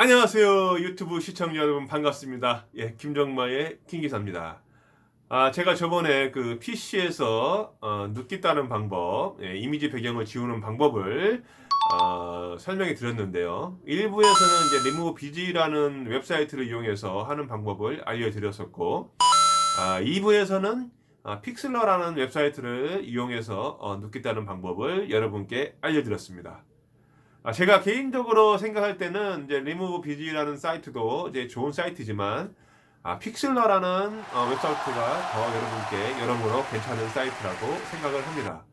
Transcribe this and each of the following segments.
안녕하세요 유튜브 시청자 여러분 반갑습니다. 예, 김정마의 김기사입니다. 아, 제가 저번에 그 PC에서 어, 눕기 따는 방법, 예, 이미지 배경을 지우는 방법을 어, 설명해 드렸는데요. 일부에서는 이제 리무브 BG라는 웹사이트를 이용해서 하는 방법을 알려드렸었고, 아, 2부에서는 아, 픽슬러라는 웹사이트를 이용해서 어, 눕기 따는 방법을 여러분께 알려드렸습니다. 아, 제가 개인적으로 생각할 때는 이제 리무브 비지라는 사이트도 이제 좋은 사이트지만 아, 픽슬러라는 어, 웹사이트가 더 여러분께 여러모로 괜찮은 사이트라고 생각을 합니다.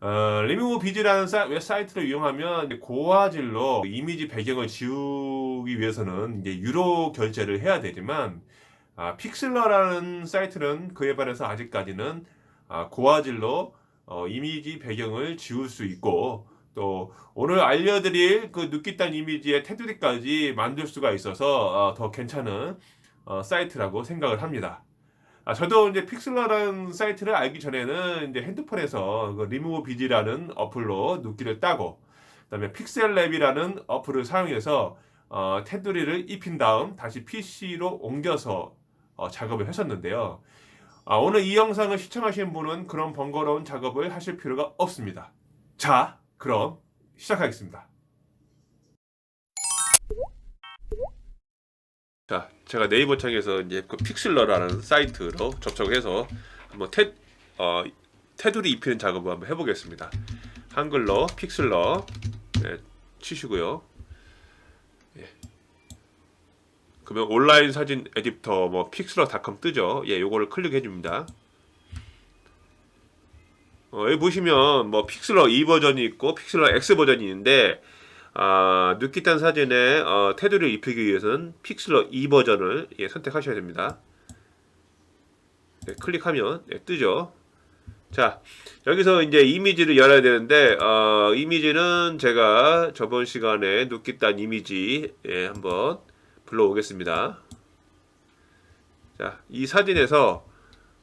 어, 리무브 비지라는 사, 웹사이트를 이용하면 고화질로 이미지 배경을 지우기 위해서는 이제 유로 결제를 해야 되지만 아, 픽슬러라는 사이트는 그에 반해서 아직까지는 아, 고화질로 어, 이미지 배경을 지울 수 있고 또 오늘 알려드릴 그 느끼단 이미지의 테두리까지 만들 수가 있어서 어, 더 괜찮은 어, 사이트라고 생각을 합니다. 아, 저도 이제 픽슬러라는 사이트를 알기 전에는 이제 핸드폰에서 그 리무브 비지라는 어플로 눕기를 따고 그다음에 픽셀랩이라는 어플을 사용해서 어, 테두리를 입힌 다음 다시 PC로 옮겨서 어, 작업을 했었는데요. 아, 오늘 이 영상을 시청하시는 분은 그런 번거로운 작업을 하실 필요가 없습니다. 자, 그럼 시작하겠습니다. 자, 제가 네이버 창에서 이제 그 픽슬러라는 사이트로 접속해서 한번 테, 어, 테두리 입히는 작업을 한번 해보겠습니다. 한글로 픽슬러 네, 치시고요. 예. 그러면 온라인 사진 에디터 뭐 픽슬러닷컴 뜨죠. 예, 요거를 클릭해 줍니다. 어, 여기 보시면 뭐 픽슬러 2 버전이 있고 픽슬러 X 버전이 있는데 아, 느끼탄 사진에 어, 테두리를 입히기 위해서는 픽슬러 2 버전을 예, 선택하셔야 됩니다. 네, 클릭하면 예, 뜨죠. 자, 여기서 이제 이미지를 열어야 되는데 어, 이미지는 제가 저번 시간에 느끼탄 이미지 예, 한번 불러오겠습니다. 자, 이 사진에서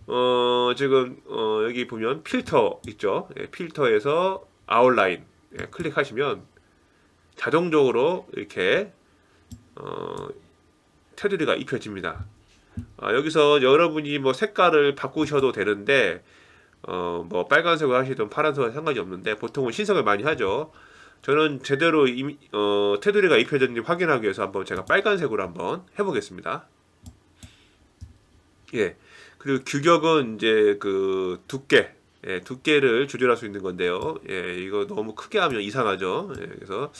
어, 지금 어, 여기 보면 필터 있죠. 예, 필터에서 아웃라인 예, 클릭하시면 자동적으로 이렇게 어, 테두리가 입혀집니다. 아, 여기서 여러분이 뭐 색깔을 바꾸셔도 되는데 어, 뭐 빨간색으로 하시든 파란색으로 상관이 없는데 보통은 신색을 많이 하죠. 저는 제대로 이, 어, 테두리가 입혀졌는지 확인하기 위해서 한번 제가 빨간색으로 한번 해보겠습니다. 예. 그리고 규격은 이제 그 두께, 예, 두께를 조절할 수 있는 건데요. 예, 이거 너무 크게 하면 이상하죠. 예, 그래서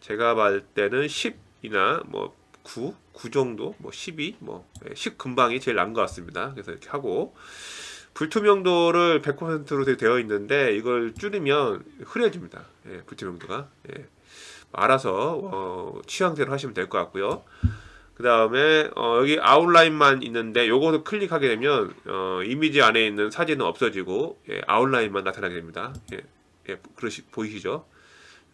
제가 봤을 때는 10이나 뭐 9, 9 정도, 뭐 12, 뭐10 금방이 제일 나은 것 같습니다. 그래서 이렇게 하고 불투명도를 100%로 되어 있는데 이걸 줄이면 흐려집니다. 예, 불투명도가. 예. 알아서 어, 취향대로 하시면 될 것 같고요. 그 다음에 어, 여기 아웃라인만 있는데 요거를 클릭하게 되면 어, 이미지 안에 있는 사진은 없어지고 예, 아웃라인만 나타나게 됩니다. 예, 예, 그러시 보이시죠?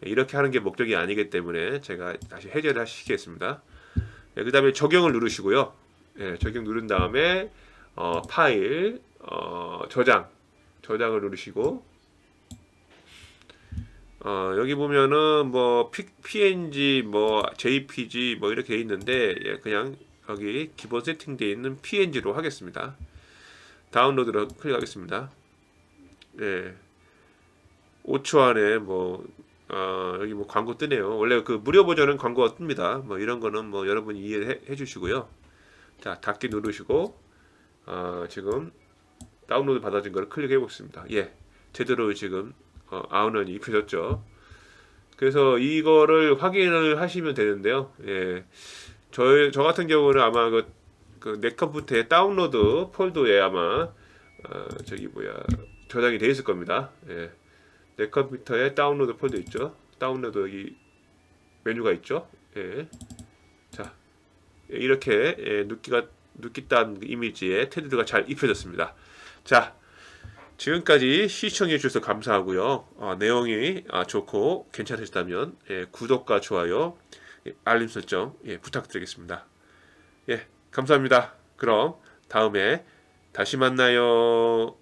예, 이렇게 하는 게 목적이 아니기 때문에 제가 다시 해제를 하시겠습니다. 예, 그 다음에 적용을 누르시고요. 예, 적용 누른 다음에 어, 파일 어, 저장 저장을 누르시고 어, 여기 보면은 뭐 P, PNG, 뭐 JPG 뭐 이렇게 돼 있는데 예, 그냥 여기 기본 세팅되어 있는 PNG로 하겠습니다. 다운로드를 클릭하겠습니다. 예. 5초 안에 뭐 어, 여기 뭐 광고 뜨네요. 원래 그 무료 버전은 광고가 뜹니다. 뭐 이런 거는 뭐 여러분이 이해해 해 주시고요. 자, 닫기 누르시고 어, 지금 다운로드 받아진 거를 클릭해 보겠습니다. 예. 제대로 지금 어, 아웃라인이 입혀졌죠. 그래서 이거를 확인을 하시면 되는데요. 예. 저, 저 같은 경우는 아마 그, 그내 컴퓨터의 다운로드 폴더에 아마 어, 저기 뭐야 저장이 돼 있을 겁니다. 예. 내 컴퓨터에 다운로드 폴더 있죠. 다운로드 여기 메뉴가 있죠. 예. 자 이렇게 예, 눕기가 눕기딴 이미지에 테두리가 잘 입혀졌습니다. 자 지금까지 시청해 주셔서 감사하고요. 어, 내용이 아, 좋고 괜찮으셨다면 예, 구독과 좋아요, 예, 알림 설정 예, 부탁드리겠습니다. 예, 감사합니다. 그럼 다음에 다시 만나요.